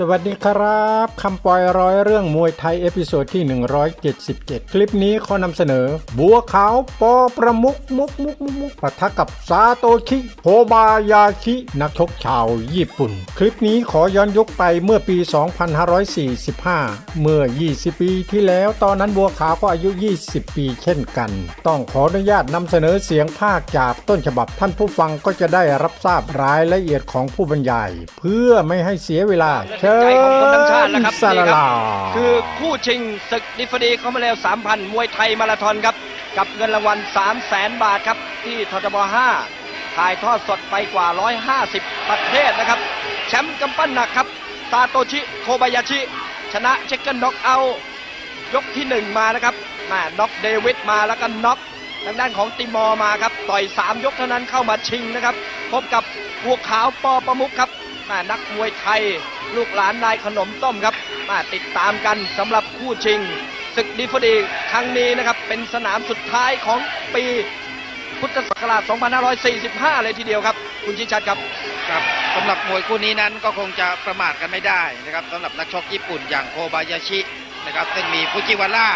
สวัสดีครับคำปล่อยร้อยเรื่องมวยไทยเอพิโซดที่ 177 คลิปนี้ขอนำเสนอ บัวขาวปอประมุกมุกมุกมุกมุกปะทะกับซาโตชิโฮบายาชินักชกชาวญี่ปุ่น คลิปนี้ขอย้อนยุคไปเมื่อปี 2545 เมื่อ 20 ปีที่แล้วตอนนั้นบัวขาวก็อายุ 20 ปีเช่นกัน ต้องขออนุญาตนำเสนอเสียงภาคจากต้นฉบับท่านผู้ฟังก็จะได้รับทราบรายละเอียดของผู้บรรยาย เพื่อไม่ให้เสียเวลาเชิใจของคนทั้งชาติแล้วครับญสานี่ลาครับคือคู่ชิงศึกดิฟดีเขามาแล้ว3,000 มวยไทยมาราธอนครับ กับเงินรางวัล 3 0 0แสนบาทครับ ที่ทจบ5ถ่ายทอดสดไปกว่า 150 ประเทศนะครับ แชมป์กำปั้นหนักครับซาโตชิโคบายาชิ ชนะเช็คเกิลน็อกเอาท์ยกที่ 1 มานะครับมาน็อกเดวิดมาแล้วก็น็อกทางด้านของติมอร์มาครับ ต่อย 3 ยกเท่านั้นเข้ามาชิงนะครับ พบกับบัวขาวปอประมุขครับมานักมวยไทย ลูกหลานนายขนมต้มครับมาติดตามกันสำหรับคู่ชิง ศึกดีฟดีครั้งนี้นะครับเป็นสนามสุดท้ายของปีพุทธศักราช 2545 เลยทีเดียวครับ คุณชิชัดครับครับสำหรับมวยคู่นี้นั้นก็คงจะประมาทกันไม่ได้นะครับสำหรับนักชกญี่ปุ่นอย่างโคบายาชินะครับซึ่งมีฟูจิวาร่า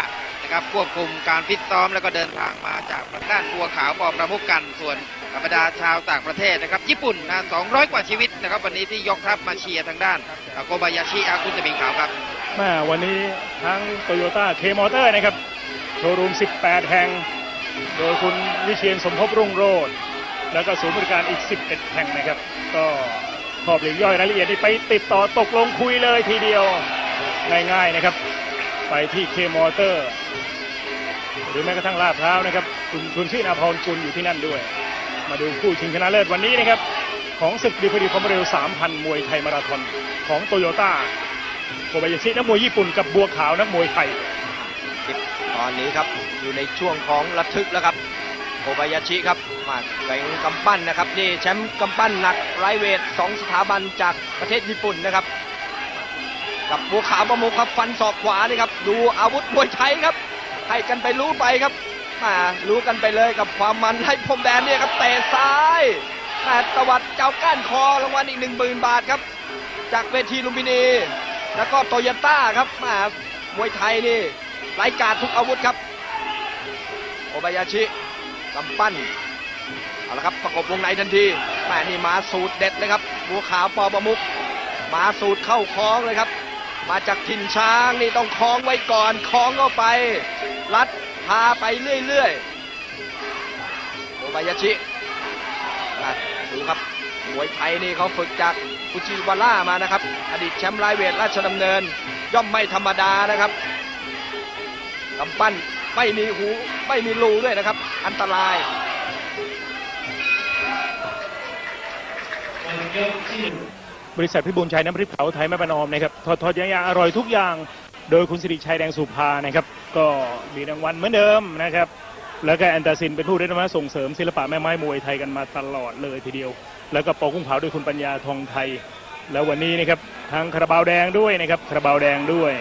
นะครับควบคุมการฟิตซ้อมแล้วก็เดินทางมาจากด้านบัวขาวปอประมุกกันส่วนธรรมดาชาวต่างประเทศนะครับญี่ปุ่นนะ200 กว่าชีวิตนะครับวันนี้ที่ยกทัพมาเชียร์ทางด้านโคบายาชิอากุจะมิงขาวครับแม่วันนี้ทั้งโตโยต้าเคมอเตอร์นะครับโชว์รูม 18 แห่ง โดยคุณวิเชียนสมภพรุ่งโรจน์แล้วก็ศูนย์บริการอีก 11 แห่งนะครับ ก็ขอบหลีกย่อยรายละเอียดนี่ไปติดต่อตกลงคุยเลยทีเดียวง่ายๆนะครับ ไปที่เคมอเตอร์ หรือแม้กระทั่งลาดพร้าวนะครับ คุณคุณชื่นอาภรกุลอยู่ที่นั่นด้วย มาดูคู่ชิงชนะเลิศวันนี้นะครับ ของศึกดีพอดีความเร็ว 3,000 มวยไทยมาราธอนของโตโยต้าโคบายาชินักมวยญี่ปุ่นกับบัวขาวนักมวยไทยตอนนี้ครับอยู่ในช่วงของระทึกแล้วครับโคบายาชิครับมาแข่งกำปั้นนะครับนี่แชมป์กำปั้นหนักไรเวทสองสถาบันจากประเทศญี่ปุ่นนะครับ กับบัวขาวประมุขครับฟันศอกขวานี่ครับดูอาวุธมวยไทยครับให้กันไปรู้ไปครับมารู้กันไปเลยกับความมันไล่พรมแดนเนี่ยครับเตะซ้ายแต่ตวัดเจ้าก้านคอรางวัลอีกหนึ่งหมื่นบาทครับ จากเวทีลุมพินี แล้วก็โตโยต้าครับมามวยไทยนี่ไร้การทุกอาวุธครับ โอบายาชิกำปั้นเอาละครับประกบวงในทันทีแม่นี่มาสูตรเด็ดเลยครับบัวขาวปอประมุกมาสูตรเข้าคล้องเลยครับ มาจากถิ่นช้างนี่ต้องคล้องไว้ก่อนคล้องเข้าไป รัดพาไปเรื่อยๆ โอบายาชิดูครับมวยไทยนี่เขาฝึกจากฟุจิวาร่ามานะครับ อดีตแชมป์ไลเวทราชดำเนิน ย่อมไม่ธรรมดานะครับกำปั้นไม่มีหูไม่มีรูด้วยนะครับ อันตราย บริษัทพิบูลชัยน้ำพริกเผาไทยแม่ประนอมนะครับทอดทอดยางอร่อยทุกอย่าง โดยคุณสิริชัยแดงสุภานะครับ ก็มีรางวัลเหมือนเดิมนะครับ แล้วก็แอนตาซินเป็นผู้ได้รับมาส่งเสริมศิลปะแม่ไม้มวยไทยกันมาตลอดเลยทีเดียว แล้วก็ปอกุ้งเผาด้วยคุณปัญญาทองไทย แล้ววันนี้นะครับทางคาราบาวแดงด้วยนะครับคาราบาวแดงด้วย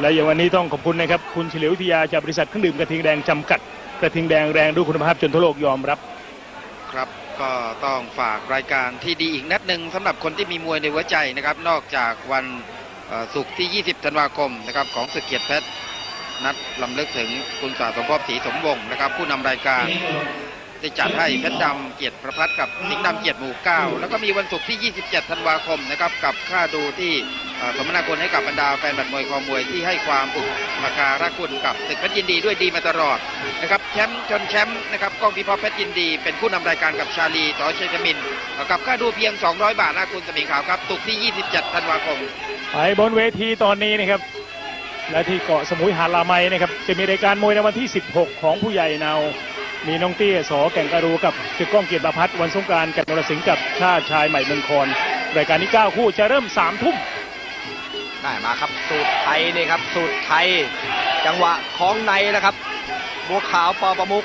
และอย่างวันนี้ต้องขอบคุณนะครับคุณเฉลียววิทยาจากบริษัทเครื่องดื่มกระทิงแดงจำกัดกระทิงแดงแรงด้วยคุณภาพจนทั่วโลกยอมรับ ครับก็ต้องฝากรายการที่ดีอีกนัดหนึ่งสำหรับคนที่มีมวยในหัวใจนะครับ นอกจากวันศุกร์ที่ 20 ธันวาคมนะครับของสึกเกียรติเพชรนัดลำลึกถึงคุณสาสมภพศรีสมวงศ์นะครับ ผู้นำรายการ ได้จัดให้เพชรดำเกียรติประพัฒน์กับสิงห์ดำเกียรติหมู่เก้าแล้วก็มีวันศุกร์ที่ 27 ธันวาคมนะครับกับค่าดูที่สมนาคุณให้กับบรรดาแฟนบัตรมวยคอมวยที่ให้ความอุปการะคุณกับศึกเพชรยินดีด้วยดีมาตลอดนะครับแชมป์จนแชมป์นะครับก้องพิพพเพชรยินดี เป็นผู้นำรายการกับชาลีต่อเชยมินกับค่าดูเพียง 200 บาทนะคุณสมิงขาวครับตุกที่ 27 ธันวาคมไปบนเวทีตอนนี้นะครับและที่เกาะสมุยหาดลาไมนะครับจะมีรายการมวยในวันที่ 16 ของผู้ใหญ่เนา มีน้องเตี้ยสอแก่งการูกับศึกก้องเกียรติประพัฒน์วันสงกรารกับนรสิงห์กับชาติชายใหม่เมืองคอนรายการนี้9คู่จะเริ่ม3ทุ่มได้มาครับสูตรไทยนี่ครับสูตรไทย จังหวะคล้องในนะครับบัวขาวปอประมุก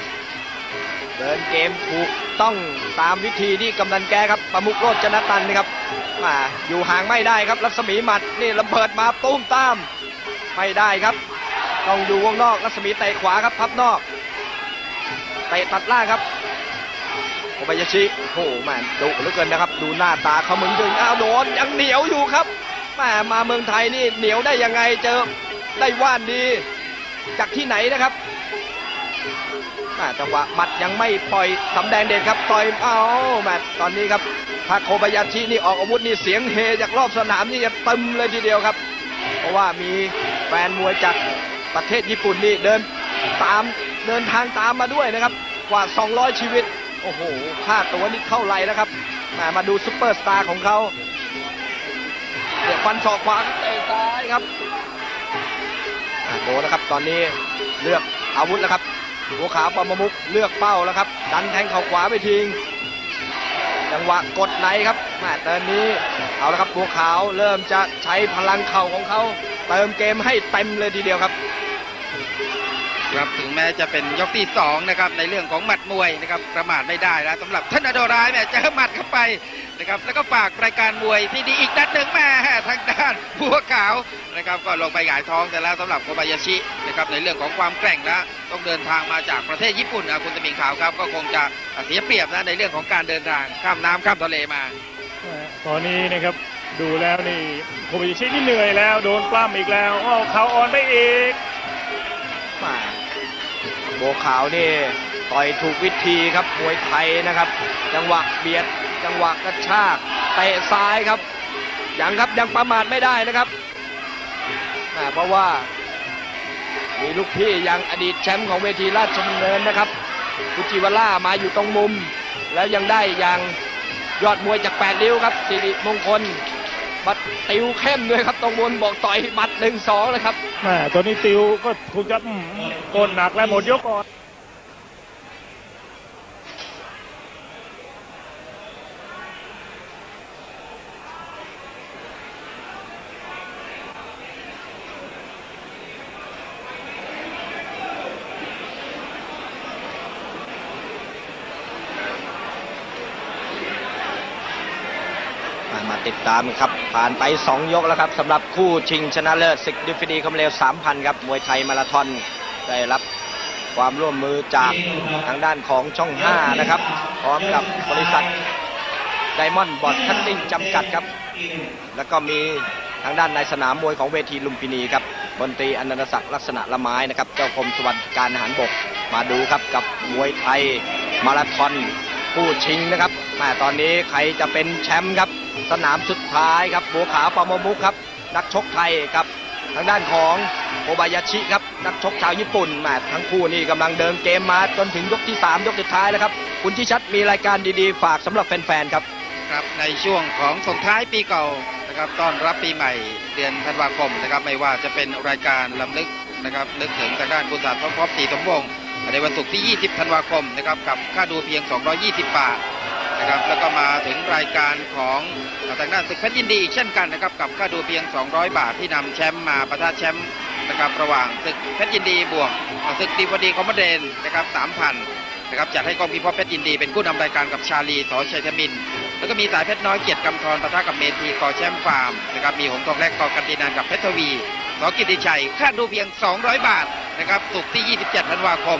เดินเกมถูกต้องตามวิธีที่กำนันแกครับประมุกโรจนตันนี่ครับมาอยู่ห่างไม่ได้ครับรัศมีหมัดนี่ระเบิดมาตุ้มตามไม่ได้ครับ ต้องอยู่วงนอกรัศมีเตะขวาครับพับนอก เตะตัดล่างครับโอบายาชิโอ้โหแมนดุเหลือเกินนะครับ ดูหน้าตาเขาเหมึงดึงอ้าวโดนยังเหนียวอยู่ครับแม่มาเมืองไทยนี่เหนียวได้ยังไงเจอได้ว่านดี จากที่ไหนนะครับแม่จังหวะหมัดยังไม่ปล่อยสำแดงเด็ดครับต่อยเอาแม่ตอนนี้ครับถ้าโคบายาชินี่ออกอาวุธนี่เสียงเฮจากรอบสนามนี่จะตึมเลยทีเดียวครับ เพราะว่ามีแฟนมวยจากประเทศญี่ปุ่นนี่เดิน ตามเดินทางตามมาด้วยนะครับ กว่า 200 ชีวิต โอ้โหค่าตัวนี่เข้าไหลแล้วครับแหมาดูซุปเปอร์สตาร์ของเขาเดี๋ยวฟันศอกขวาเตะซ้ายครับอะโดนนะครับตอนนี้เลือกอาวุธแล้วครับหัวขาวปอมมุกเลือกเป้าแล้วครับ ดันแทงเข่าขวาไปทิ้งจังหวะกดไหนครับแม่ตอนนี้เอาละครับบัวขาวเริ่มจะใช้พลังเข่าของเขา เติมเกมให้เต็มเลยทีเดียวครับ ครับถึงแม้จะเป็นยกที่สองนะครับในเรื่องของหมัดมวยนะครับประมาทไม่ได้แล้วสำหรับท่านอโดรายแม่เจอหมัดเข้าไปนะครับแล้วก็ฝากรายการมวยที่ดีอีกนัดหนึ่งแม่ทางด้านบัวขาวนะครับก็ลงไปหงายท้องแต่แล้วสำหรับโคบายาชินะครับในเรื่องของความแกร่งแล้วต้องเดินทางมาจากประเทศญี่ปุ่นนะคุณตะมิงขาวครับก็คงจะเสียเปรียบนะในเรื่องของการเดินทางข้ามน้ำข้ามทะเลมาตอนนี้นะครับดูแล้วนี่โคบายาชินี่เหนื่อยแล้วโดนปล้ำอีกแล้วอ้าวเขาอ่อนไปอีกมา บัวขาวนี่ต่อยถูกวิธีครับมวยไทยนะครับ จังหวะเบียด จังหวะกระชากเตะซ้ายครับยังครับยังประมาทไม่ได้นะครับเพราะว่ามีลูกพี่ยังอดีตแชมป์ของเวทีราชดำเนินนะครับกุจิวาล่ามาอยู่ตรงมุม แล้วยังได้ย่างยอดมวยจากแปดริ้วครับสิริมงคล บัดติวเข้มด้วยครับตรงบนบอกต่อยบัดหนึ่งสองเลยครับแม่ตัวนี้ติวก็คงจะโกดหนักแล้วหมดยกก่อน ติดตามครับ ผ่านไป 2 ยกแล้วครับสำหรับคู่ชิงชนะเลิศศึกดิฟิดีคำเร็ว 3,000 ครับ มวยไทยมาราธอนได้รับความร่วมมือจากทางด้านของช่อง 5 นะครับ พร้อมกับบริษัทไดมอนด์บอดคัตติ้งจำกัดครับ แล้วก็มีทางด้านในสนามมวยของเวทีลุมพินีครับบนตรีอนันตศักดิ์ลักษณะละไม้นะครับ เจ้าคมสวัสดิการทหารบกมาดูครับกับมวยไทยมาราธอนผู้ชิงนะครับแม่ตอนนี้ใครจะเป็นแชมป์ครับ สนามสุดท้ายครับบัวขาวปอมมุกครับ นักชกไทยครับ ทางด้านของโอบายาชิครับ นักชกชาวญี่ปุ่นแมททั้งคู่นี่กำลังเดินเกมมาจนถึงยกที่ 3 ยกสุดท้ายแล้วครับคุณชิชัดมีรายการดีๆ ฝากสำหรับแฟนๆครับครับในช่วงของส่งท้ายปีเก่านะครับต้อนรับปีใหม่เดือนธันวาคมนะครับไม่ว่าจะเป็นรายการลำลึกนะครับนึกถึงทางด้านคุณศาสตร์พร้อมๆสีสมวงศ์ในวันศุกร์ที่ 20 ธันวาคมนะครับกับค่าดูเพียง 220 บาท นะครับ แล้วก็มาถึงรายการของทางด้านศึกเพชรยินดีเช่นกันนะครับกับค่าดูเพียง 200 บาทที่นำแชมป์มาประทะแชมป์นะครับระหว่างศึกเพชรยินดีบวกศึกดีวดีคอมมเดนนะครับ3,000นะครับจัดให้กองพิพเพชรยินดีเป็นผู้นำรายการกับชาลีสอชัยธมิน แล้วก็มีสายเพชรน้อยเกียรติกำธรปะทะกับเมทีกอแชมป์ฟาร์มนะครับมีหงทองแรกกอกันตินานกับเพชรทวีสอกิติชัยค่าดูเพียง 200 บาทนะครับศุกที่ 27 ธันวาคม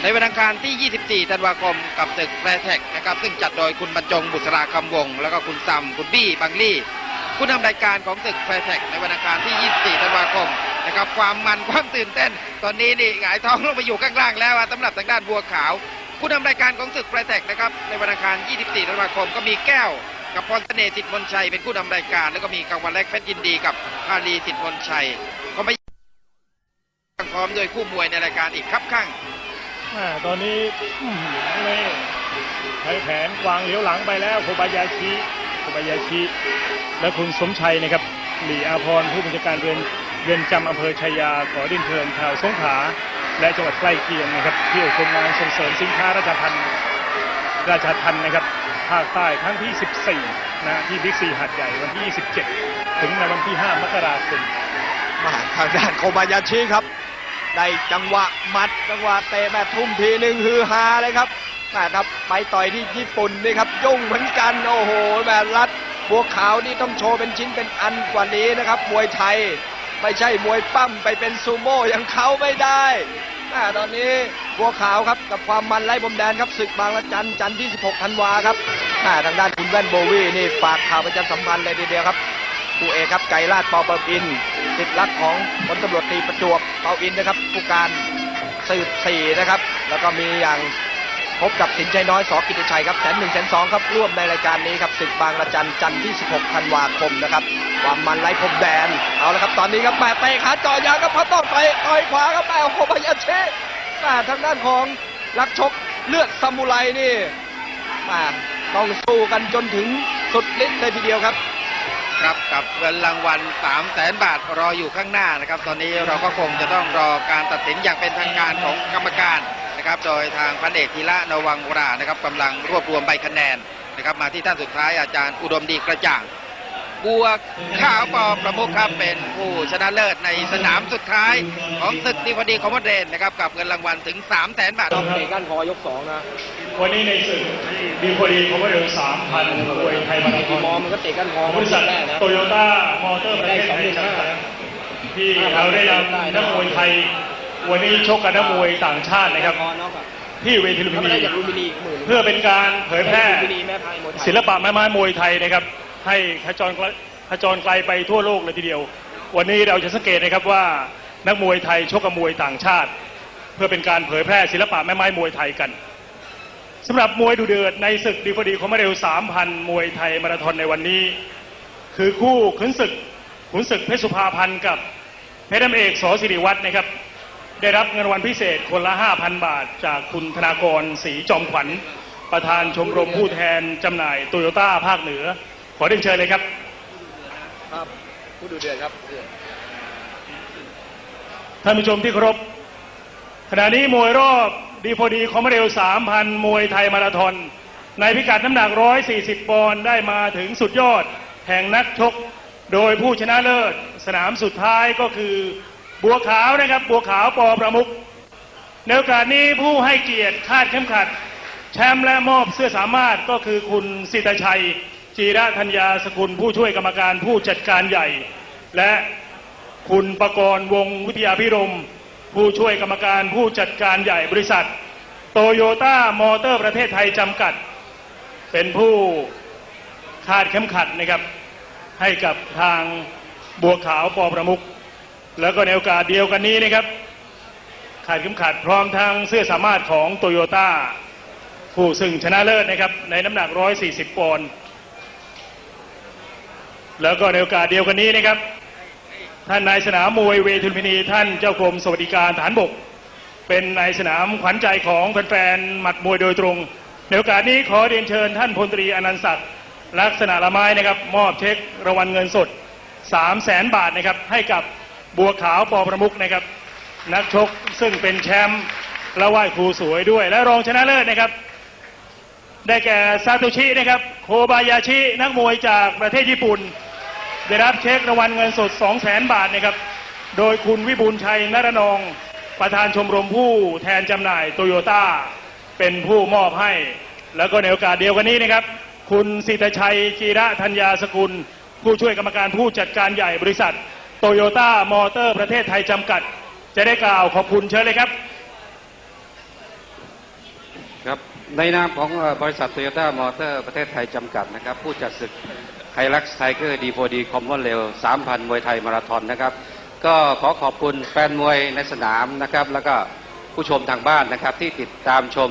ในวันอังคารที่ 24 ธันวาคม กับตึกแฟร์แท็กนะครับ ซึ่งจัดโดยคุณบรรจงบุษราคำวง แล้วก็คุณซัม คุณบี้ บังลี่ ผู้นำรายการของตึกแฟร์แท็กในวันอังคารที่ 24 ธันวาคมนะครับ ความมันความตื่นเต้น ตอนนี้นี่หงายท้องลงไปอยู่ข้างล่างแล้วอะสำหรับทางด้านบัวขาว ผู้นำรายการของศึกแฟร์แท็กนะครับ ในวันอังคาร 24 ธันวาคม ก็มีแก้วกับพรเสน่ห์สิทธิ์มนชัยเป็นผู้นำรายการ แล้วก็มีกลางวันแรกเพชรยินดีกับพาลีสิทธิ์มนชัย ก็ไม่พร้อมด้วยคู่มวยในรายการอีกครับข้าง ตอนนี้นี่ใช้แผนวางเหลียวหลังไปแล้วโคบายาชิโคบายาชิและคุณสมชัยนะครับหลีอาพรผู้บัญชาการเรือนเรือนจำอำเภอชายาขอดินเทินชาวสงขลาและจังหวัดใกล้เคียงนะครับเที่ยวชมงานส่งเสริมสินค้าราชพันธ์ราชทันธ์นะครับภาคใต้ครั้งที่ 14 นะที่บิ๊กซีหาดใหญ่วันที่ 27 ถึงในวันที่ 5 มกราคมมาทางด้านโคบายาชิครับ ได้จังหวะหมัดจังหวะเตะแม่ทุ่มทีหนึ่งฮือฮาเลยครับแม่ครับไปต่อยที่ญี่ปุ่นนี่ครับยุ่งเหมือนกันโอ้โหแบบรัดบัวขาวนี่ต้องโชว์เป็นชิ้นเป็นอันกว่านี้นะครับมวยไทยไม่ใช่มวยปั้มไปเป็นซูโม่อย่างเขาไม่ได้แม่ตอนนี้บัวขาวครับกับความมันไล่บมแดนครับศึกบางละจันจันที่ 16 ธันวาครับแม่ทางด้านคุณแว่นโบวี่นี่ฝากข่าวประชาสัมพันธ์เลยทีเดียวครับ คู่เอกครับไกรลาดเปาเปาอินติดรักของพลตำรวจตรีประจวบเปาอินนะครับผู้การสืบสี่นะครับ แล้วก็มีอย่างพบกับสินใจน้อยสอกิติชัยครับแสนหนึ่งแสนสองครับร่วมในรายการนี้ครับศึกบางระจันจันที่ 16 ธันวาคมนะครับความมันไร้พรมแดนเอาละครับตอนนี้ครับแปะเตะขาจ่อยางครับพัดต้องไปต่อยขวาครับแปะโคบายาเชะแปะทางด้านของนักชกเลือดซามูไรนี่ต้องสู้กันจนถึงสุดฤทธิ์เลยทีเดียวครับ ครับกับเงินรางวัล3 0 0แสนบาทรออยู่ข้างหน้านะครับ ตอนนี้เราก็คงจะต้องรอการตัดสินอย่างเป็นทางการของกรรมการนะครับ โดยทางพันเอกธีระนวังวรานะครับกำลังรวบรวมใบคะแนนนะครับ มาที่ท่านสุดท้ายอาจารย์อุดมดีกระจ่าง บัวขาวปอประมุขครับเป็นผู้ชนะเลิศในสนามสุดท้าย ของศึกดีพอดีคอมมอนเดนนะครับกับเงินรางวัลถึง3 0 0แสนบาทต้องเตะก้านคอยกสองนะวันนี้ในศึกที่ดีพอดีเขาก็เดินสามพันมวยไทยมาราธกี่อนมอมันก็เตะก้านคอบริษัทได้นะโตโยต้ามอเตอร์ประเทศไทยจำกัดที่เราได้นำนักมวยไทย วันนี้ชกกับนักมวยต่างชาตินะครับคอนอกอะที่เวทีลุมถ้าพิไม่ได้นีจากลูมินีอีกหมื่นเพื่อเป็นการเผยแพร่ลูมินีแม่พายมวยไทยศิลปะแม่ไม้มวยไทยนะครับ ให้ขจรไกลขจรไกลไปทั่วโลกเลยทีเดียว วันนี้เราจะสังเกตนะครับว่านักมวยไทยชกกับมวยต่างชาติ เพื่อเป็นการเผยแพร่ศิลปะแม่ไม้มวยไทยกันสำหรับมวยดูเดือดในศึกดีพอดีคอมมาเร็ว3,000 มวยไทยมาราธอนในวันนี้ คือคู่ขุนศึกขุนศึกเพชรสุภาพันธ์กับเพชรน้ำเอกสอสิริวัฒน์นะครับ ได้รับเงินรางวัลพิเศษคนละ 5,000 บาท จากคุณธนากรศรีจอมขวัญ ประธานชมรมผู้แทนจำหน่ายโตโยต้าภาคเหนือ ขอเรียนเชิญเลยครับ ครับผู้ดูเดือดครับท่านผู้ชมที่เคารพขณะนี้มวยรอบดีพอดีคอมเร็ว3,000 มวยไทยมาราธอนในพิกัดน้ำหนัก 140 ปอนด์ได้มาถึงสุดยอดแห่งนักชก โดยผู้ชนะเลิศ สนามสุดท้ายก็คือบัวขาวนะครับ บัวขาวปอประมุกในโอกาสนี้ผู้ให้เกียรติคาดเข็มขัด แชมป์และมอบเสื้อสามารถก็คือคุณสิตชัย จีระธัญญาสกุลผู้ช่วยกรรมการผู้จัดการใหญ่ และคุณประกรณ์วงวิทยาพิรม ผู้ช่วยกรรมการผู้จัดการใหญ่บริษัท โตโยต้ามอเตอร์ประเทศไทยจำกัด เป็นผู้คาดเข็มขัดนะครับ ให้กับทางบัวขาวปอประมุกแล้วก็ในโอกาสเดียวกันนี้นะครับ ขาดเข็มขัดพร้อมทั้งเสื้อสามารถของโตโยต้าผู้ซึ่งชนะเลิศนะครับ ในน้ำหนัก 140 ปอนด์ แล้วก็ในโอกาสเดียวกันนี้นะครับ ท่านนายสนามมวยเวทุนพินีท่านเจ้ากรมสวัสดิการฐานบก เป็นนายสนามขวัญใจของแฟนๆหมัดมวยโดยตรง ในโอกาสนี้ขอเรียนเชิญท่านพลตรีอนันต์ศักดิ์ลักษณะละไม้นะครับ มอบเช็ครางวัลเงินสด 3 0 0แสนบาทนะครับ ให้กับบัวขาวปอประมุกนะครับ นักชกซึ่งเป็นแชมป์และไหว้ครูสวยด้วย และรองชนะเลิศนะครับ ได้แก่ซาโตชินะครับ โคบายาชินักมวยจากประเทศญี่ปุ่น ได้รับเช็ครางวัลเงินสด 2 0 0แสนบาทนะครับ โดยคุณวิบูลชัยนรนอง ประธานชมรมผู้แทนจำหน่ายโตโยต้าเป็นผู้มอบให้ แล้วก็ในโอกาสเดียวกันนี้นะครับ คุณสิทธชัยจีระธัญญาสกุล ผู้ช่วยกรรมการผู้จัดการใหญ่บริษัทโตโยต้ามอเตอร์ประเทศไทยจำกัด จะได้กล่าวขอบคุณเชิญเลยครับครับในนามของบริษัทโตโยต้ามอเตอร์ประเทศไทยจำกัดนะครับ ผู้จัดศึก ไฮลักซ์ไทเกอร์ดีโฟดีคอมมอนเรล3,000มวยไทยมาราธอนนะครับ ก็ขอขอบคุณแฟนมวยในสนามนะครับ แล้วก็ผู้ชมทางบ้านนะครับที่ติดตามชม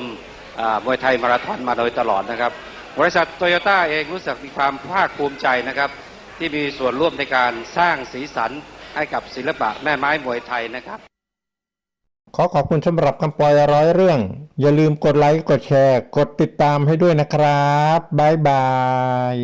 มวยไทยมาราธอนมาโดยตลอดนะครับ บริษัทโตโยต้าเองรู้สึกมีความภาคภูมิใจนะครับ ที่มีส่วนร่วมในการสร้างสีสันให้กับศิลปะแม่ไม้มวยไทยนะครับ ขอขอบคุณสำหรับคำปล่อยร้อยเรื่อง อย่าลืมกดไลค์ กดแชร์ กดติดตามให้ด้วยนะครับ บ๊ายบาย